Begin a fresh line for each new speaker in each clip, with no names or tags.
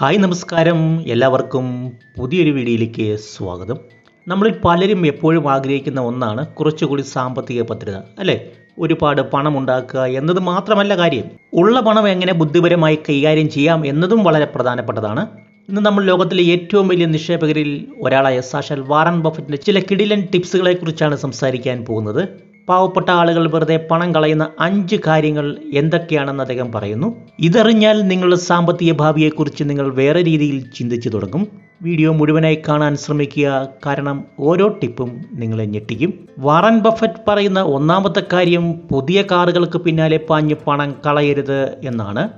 Hi നമസ്കാരം. എല്ലാവർക്കും പുതിയൊരു വീഡിയോയിലേക്ക് സ്വാഗതം. നമ്മളിൽ പലരും എപ്പോഴും ആഗ്രഹിക്കുന്ന ഒന്നാണ് കുറച്ചുകൂടി സാമ്പത്തിക ഭദ്രത അല്ലേ? ഒരുപാട് പണം ഉണ്ടാക്കുക എന്നത് മാത്രമല്ല കാര്യം. ഉള്ള പണം എങ്ങനെ ബുദ്ധിപരമായി കൈകാര്യം ചെയ്യാം എന്നതും വളരെ പ്രധാനപ്പെട്ടതാണ്. ഇന്ന് നമ്മൾ ലോകത്തിലെ ഏറ്റവും വലിയ നിക്ഷേപകരിൽ ഒരാളായ സാഷാൽ വാറൻ ബഫറ്റിന്റെ ചില കിടിലൻ ടിപ്സുകളെക്കുറിച്ചാണ് സംസാരിക്കാൻ പോകുന്നത്. പാവപ്പെട്ട ആളുകൾ വെറുതെ പണം കളയുന്ന അഞ്ച് കാര്യങ്ങൾ എന്തൊക്കെയാണെന്ന് അദ്ദേഹം പറയുന്നു. ഇതറിഞ്ഞാൽ നിങ്ങളുടെ സാമ്പത്തിക ഭാവിയെക്കുറിച്ച് നിങ്ങൾ വേറെ രീതിയിൽ ചിന്തിച്ചു തുടങ്ങും. വീഡിയോ മുഴുവനായി കാണാൻ ശ്രമിക്കുക. കാരണം ഓരോ ടിപ്പും നിങ്ങളെ ഞെട്ടിക്കും. വാറൻ ബഫറ്റ് പറയുന്ന ഒന്നാമത്തെ കാര്യം പുതിയ കാറുകൾക്ക് പിന്നാലെ പാഞ്ഞ് പണം കളയരുത് എന്നാണ്.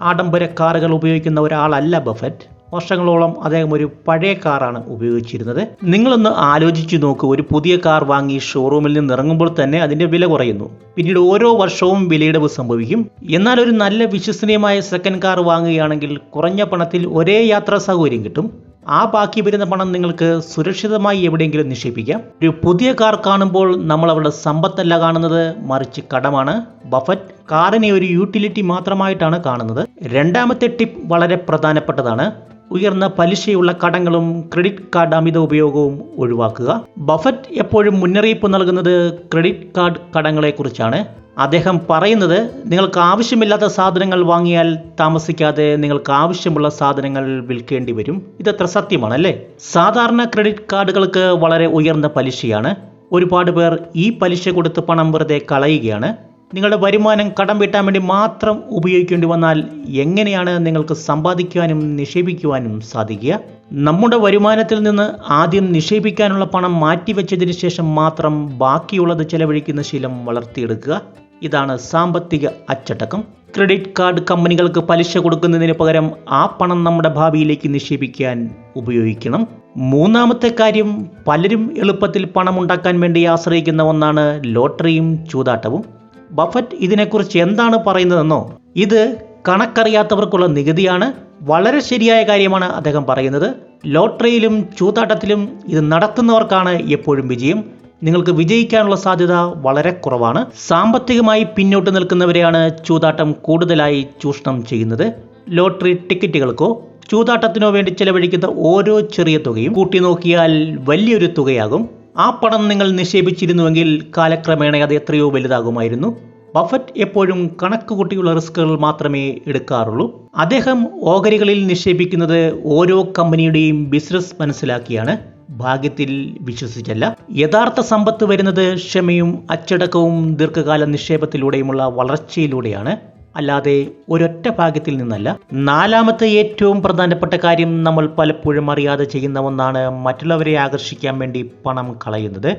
ആഡംബര കാറുകൾ ഉപയോഗിക്കുന്ന ഒരാളല്ല ബഫറ്റ്. വർഷങ്ങളോളം അദ്ദേഹം ഒരു പഴയ കാറാണ് ഉപയോഗിച്ചിരുന്നത്. നിങ്ങളൊന്ന് ആലോചിച്ചു നോക്കൂ ഒരു പുതിയ കാർ വാങ്ങി ഷോറൂമിൽ നിന്ന് ഇറങ്ങുമ്പോൾ തന്നെ അതിന്റെ വില കുറയുന്നു. പിന്നീട് ഓരോ വർഷവും വിലയിടവ് സംഭവിക്കും. എന്നാൽ ഒരു നല്ല വിശ്വസനീയമായ സെക്കൻഡ് കാർ വാങ്ങുകയാണെങ്കിൽ കുറഞ്ഞ പണത്തിൽ ഒരേ യാത്രാ സൗകര്യം കിട്ടും. ആ ബാക്കി വരുന്ന പണം നിങ്ങൾക്ക് സുരക്ഷിതമായി എവിടെയെങ്കിലും നിക്ഷേപിക്കാം. ഒരു പുതിയ കാർ കാണുമ്പോൾ നമ്മൾ അവരുടെ സമ്പത്തല്ല കാണുന്നത് മറിച്ച് കടമാണ്. ബഫറ്റ് കാറിനെ ഒരു യൂട്ടിലിറ്റി മാത്രമായിട്ടാണ് കാണുന്നത്. രണ്ടാമത്തെ ടിപ്പ് വളരെ പ്രധാനപ്പെട്ടതാണ്. ഉയർന്ന പലിശയുള്ള കടങ്ങളും ക്രെഡിറ്റ് കാർഡ് അമിത ഉപയോഗവും ഒഴിവാക്കുക. ബഫറ്റ് എപ്പോഴും മുന്നറിയിപ്പ് നൽകുന്നത് ക്രെഡിറ്റ് കാർഡ് കടങ്ങളെക്കുറിച്ചാണ്. അദ്ദേഹം പറയുന്നത് നിങ്ങൾക്ക് ആവശ്യമില്ലാത്ത സാധനങ്ങൾ വാങ്ങിയാൽ താമസിക്കാതെ നിങ്ങൾക്ക് ആവശ്യമുള്ള സാധനങ്ങൾ വിൽക്കേണ്ടി വരും. ഇതത്ര സത്യമാണ് അല്ലേ സാധാരണ ക്രെഡിറ്റ് കാർഡുകൾക്ക് വളരെ ഉയർന്ന പലിശയാണ്. ഒരുപാട് പേർ ഈ പലിശ കൊടുത്ത് പണം വെറുതെ കളയുകയാണ്. നിങ്ങളുടെ വരുമാനം കടം വീട്ടാൻ വേണ്ടി മാത്രം ഉപയോഗിക്കേണ്ടി വന്നാൽ എങ്ങനെയാണ് നിങ്ങൾക്ക് സമ്പാദിക്കുവാനും നിക്ഷേപിക്കുവാനും സാധിക്കുക? നമ്മുടെ വരുമാനത്തിൽ നിന്ന് ആദ്യം നിക്ഷേപിക്കാനുള്ള പണം മാറ്റിവെച്ചതിന് ശേഷം മാത്രം ബാക്കിയുള്ളത് ചെലവഴിക്കുന്ന ശീലം വളർത്തിയെടുക്കുക. ഇതാണ് സാമ്പത്തിക അച്ചടക്കം. ക്രെഡിറ്റ് കാർഡ് കമ്പനികൾക്ക് പലിശ കൊടുക്കുന്നതിന് പകരം ആ പണം നമ്മുടെ ഭാവിയിലേക്ക് നിക്ഷേപിക്കാൻ ഉപയോഗിക്കണം. മൂന്നാമത്തെ കാര്യം പലരും എളുപ്പത്തിൽ പണം ഉണ്ടാക്കാൻ വേണ്ടി ആശ്രയിക്കുന്ന ഒന്നാണ് ലോട്ടറിയും ചൂതാട്ടവും. ബഫറ്റ് ഇതിനെക്കുറിച്ച് എന്താണ് പറയുന്നതെന്നോ ഇത് കണക്കറിയാത്തവർക്കുള്ള നികുതിയാണ്. വളരെ ശരിയായ കാര്യമാണ് അദ്ദേഹം പറയുന്നത്. ലോട്ടറിയിലും ചൂതാട്ടത്തിലും ഇത് നടത്തുന്നവർക്കാണ് എപ്പോഴും വിജയം. നിങ്ങൾക്ക് വിജയിക്കാനുള്ള സാധ്യത വളരെ കുറവാണ്. സാമ്പത്തികമായി പിന്നോട്ട് നിൽക്കുന്നവരെയാണ് ചൂതാട്ടം കൂടുതലായി ചൂഷണം ചെയ്യുന്നത്. ലോട്ടറി ടിക്കറ്റുകൾക്കോ ചൂതാട്ടത്തിനോ വേണ്ടി ചെലവഴിക്കുന്ന ഓരോ ചെറിയ തുകയും കൂട്ടി നോക്കിയാൽ വലിയൊരു തുകയാകും. ആ പണം നിങ്ങൾ നിക്ഷേപിച്ചിരുന്നുവെങ്കിൽ കാലക്രമേണ അത് എത്രയോ വലുതാകുമായിരുന്നു. ബഫറ്റ് എപ്പോഴും കണക്ക് കൂട്ടിയുള്ള റിസ്കുകൾ മാത്രമേ എടുക്കാറുള്ളൂ. അദ്ദേഹം ഓഹരികളിൽ നിക്ഷേപിക്കുന്നത് ഓരോ കമ്പനിയുടെയും ബിസിനസ് മനസ്സിലാക്കിയാണ്. ഭാഗ്യത്തിൽ വിശ്വസിച്ചല്ല. യഥാർത്ഥ സമ്പത്ത് വരുന്നത് ക്ഷമയും അച്ചടക്കവും ദീർഘകാല നിക്ഷേപത്തിലൂടെയുമുള്ള വളർച്ചയിലൂടെയാണ്. അല്ലാതെ ഒരൊറ്റ ഭാഗ്യത്തിൽ നിന്നല്ല. നാലാമത്തെ ഏറ്റവും പ്രധാനപ്പെട്ട കാര്യം നമ്മൾ പലപ്പോഴും അറിയാതെ ചെയ്യുന്ന ഒന്നാണ് മറ്റുള്ളവരെ ആകർഷിക്കാൻ വേണ്ടി പണം കളയുന്നത്.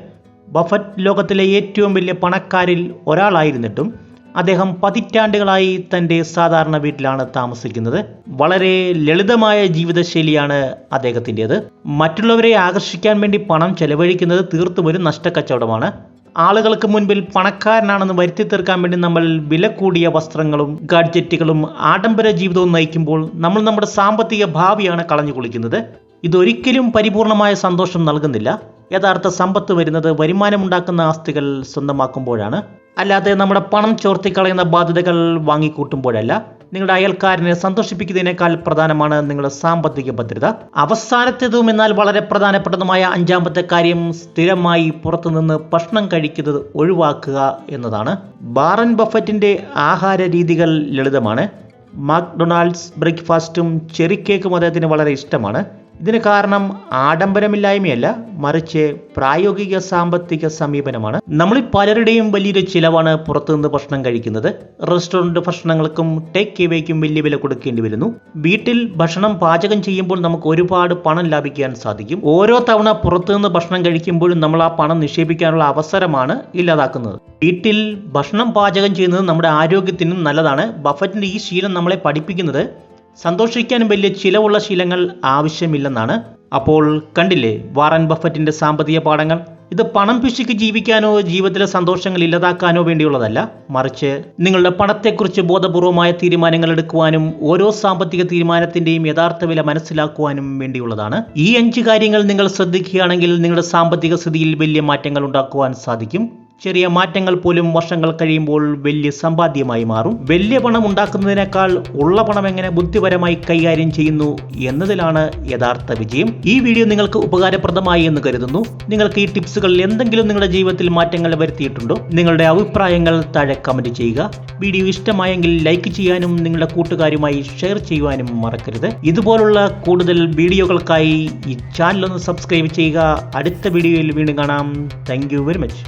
ബഫറ്റ് ലോകത്തിലെ ഏറ്റവും വലിയ പണക്കാരിൽ ഒരാളായിരുന്നിട്ടും അദ്ദേഹം പതിറ്റാണ്ടുകളായി തന്റെ സാധാരണ വീട്ടിലാണ് താമസിക്കുന്നത്. വളരെ ലളിതമായ ജീവിതശൈലിയാണ് അദ്ദേഹത്തിന്റെത്. മറ്റുള്ളവരെ ആകർഷിക്കാൻ വേണ്ടി പണം ചെലവഴിക്കുന്നത് തീർത്തും ഒരു നഷ്ടക്കച്ചവടമാണ്. ആളുകൾക്ക് മുൻപിൽ പണക്കാരനാണെന്ന് വരുത്തി തീർക്കാൻ വേണ്ടി നമ്മൾ വില കൂടിയ വസ്ത്രങ്ങളും ഗാഡ്ജറ്റുകളും ആഡംബര ജീവിതവും നയിക്കുമ്പോൾ നമ്മൾ നമ്മുടെ സാമ്പത്തിക ഭാവിയാണ് കളഞ്ഞു കുളിക്കുന്നത്. ഇതൊരിക്കലും പരിപൂർണമായ സന്തോഷം നൽകുന്നില്ല. യഥാർത്ഥ സമ്പത്ത് വരുന്നത് വരുമാനമുണ്ടാക്കുന്ന ആസ്തികൾ സ്വന്തമാക്കുമ്പോഴാണ്. അല്ലാതെ നമ്മുടെ പണം ചോർത്തിക്കളയുന്ന ബാധ്യതകൾ വാങ്ങിക്കൂട്ടുമ്പോഴല്ല. നിങ്ങളുടെ അയൽക്കാരനെ സന്തോഷിപ്പിക്കുന്നതിനേക്കാൾ പ്രധാനമാണ് നിങ്ങളുടെ സാമ്പത്തിക ഭദ്രത. അവസാനത്തേതും എന്നാൽ വളരെ പ്രധാനപ്പെട്ടതുമായ അഞ്ചാമത്തെ കാര്യം സ്ഥിരമായി പുറത്തുനിന്ന് ഭക്ഷണം കഴിക്കുന്നത് ഒഴിവാക്കുക എന്നതാണ്. ബാറൻ ബഫറ്റിന്റെ ആഹാര രീതികൾ ലളിതമാണ്. മാക്ഡൊണാൾഡ്സ് ബ്രേക്ക്ഫാസ്റ്റും ചെറി കേക്കും അദ്ദേഹത്തിന് വളരെ ഇഷ്ടമാണ്. ഇതിന് കാരണം ആഡംബരമില്ലായ്മയല്ല മറിച്ച് പ്രായോഗിക സാമ്പത്തിക സമീപനമാണ്. നമ്മളിൽ പലരുടെയും വലിയൊരു ചിലവാണ് പുറത്തുനിന്ന് ഭക്ഷണം കഴിക്കുന്നത്. റെസ്റ്റോറന്റ് ഭക്ഷണങ്ങൾക്കും ടേക്ക് എവേക്കും വലിയ വില കൊടുക്കേണ്ടി വരുന്നു. വീട്ടിൽ ഭക്ഷണം പാചകം ചെയ്യുമ്പോൾ നമുക്ക് ഒരുപാട് പണം ലാഭിക്കാൻ സാധിക്കും. ഓരോ തവണ പുറത്തുനിന്ന് ഭക്ഷണം കഴിക്കുമ്പോഴും നമ്മൾ ആ പണം നിക്ഷേപിക്കാനുള്ള അവസരമാണ് ഇല്ലാതാക്കുന്നത്. വീട്ടിൽ ഭക്ഷണം പാചകം ചെയ്യുന്നത് നമ്മുടെ ആരോഗ്യത്തിനും നല്ലതാണ്. ബഫറ്റിന്റെ ഈ ശീലം നമ്മളെ പഠിപ്പിക്കുന്നത് സന്തോഷിക്കാൻ വലിയ ചിലവുള്ള ശീലങ്ങൾ ആവശ്യമില്ലെന്നാണ് അപ്പോൾ കണ്ടില്ലേ വാറൻ ബഫറ്റിന്റെ സാമ്പത്തിക പാഠങ്ങൾ? ഇത് പണം പിശുക്ക് ജീവിക്കാനോ ജീവിതത്തിലെ സന്തോഷങ്ങൾ ഇല്ലാതാക്കാനോ വേണ്ടിയുള്ളതല്ല. മറിച്ച് നിങ്ങളുടെ പണത്തെക്കുറിച്ച് ബോധപൂർവമായ തീരുമാനങ്ങൾ എടുക്കുവാനും ഓരോ സാമ്പത്തിക തീരുമാനത്തിന്റെയും യഥാർത്ഥ വില മനസ്സിലാക്കുവാനും വേണ്ടിയുള്ളതാണ്. ഈ അഞ്ച് കാര്യങ്ങൾ നിങ്ങൾ ശ്രദ്ധിക്കുകയാണെങ്കിൽ നിങ്ങളുടെ സാമ്പത്തിക സ്ഥിതിയിൽ വലിയ മാറ്റങ്ങൾ ഉണ്ടാക്കുവാൻ സാധിക്കും. ചെറിയ മാറ്റങ്ങൾ പോലും വർഷങ്ങൾ കഴിയുമ്പോൾ വലിയ സമ്പാദ്യമായി മാറും. വലിയ പണം ഉണ്ടാക്കുന്നതിനേക്കാൾ ഉള്ള പണം എങ്ങനെ ബുദ്ധിപരമായി കൈകാര്യം ചെയ്യുന്നു എന്നതിലാണ് യഥാർത്ഥ വിജയം. ഈ വീഡിയോ നിങ്ങൾക്ക് ഉപകാരപ്രദമായി എന്ന് കരുതുന്നു. നിങ്ങൾക്ക് ഈ ടിപ്സുകൾ എന്തെങ്കിലും നിങ്ങളുടെ ജീവിതത്തിൽ മാറ്റങ്ങൾ വരുത്തിയിട്ടുണ്ടോ? നിങ്ങളുടെ അഭിപ്രായങ്ങൾ താഴെ കമന്റ് ചെയ്യുക. വീഡിയോ ഇഷ്ടമായെങ്കിൽ ലൈക്ക് ചെയ്യാനും നിങ്ങളുടെ കൂട്ടുകാരുമായി ഷെയർ ചെയ്യുവാനും മറക്കരുത്. ഇതുപോലുള്ള കൂടുതൽ വീഡിയോകൾക്കായി ഈ ചാനൽ ഒന്ന് സബ്സ്ക്രൈബ് ചെയ്യുക. അടുത്ത വീഡിയോയിൽ വീണ്ടും കാണാം. Thank very much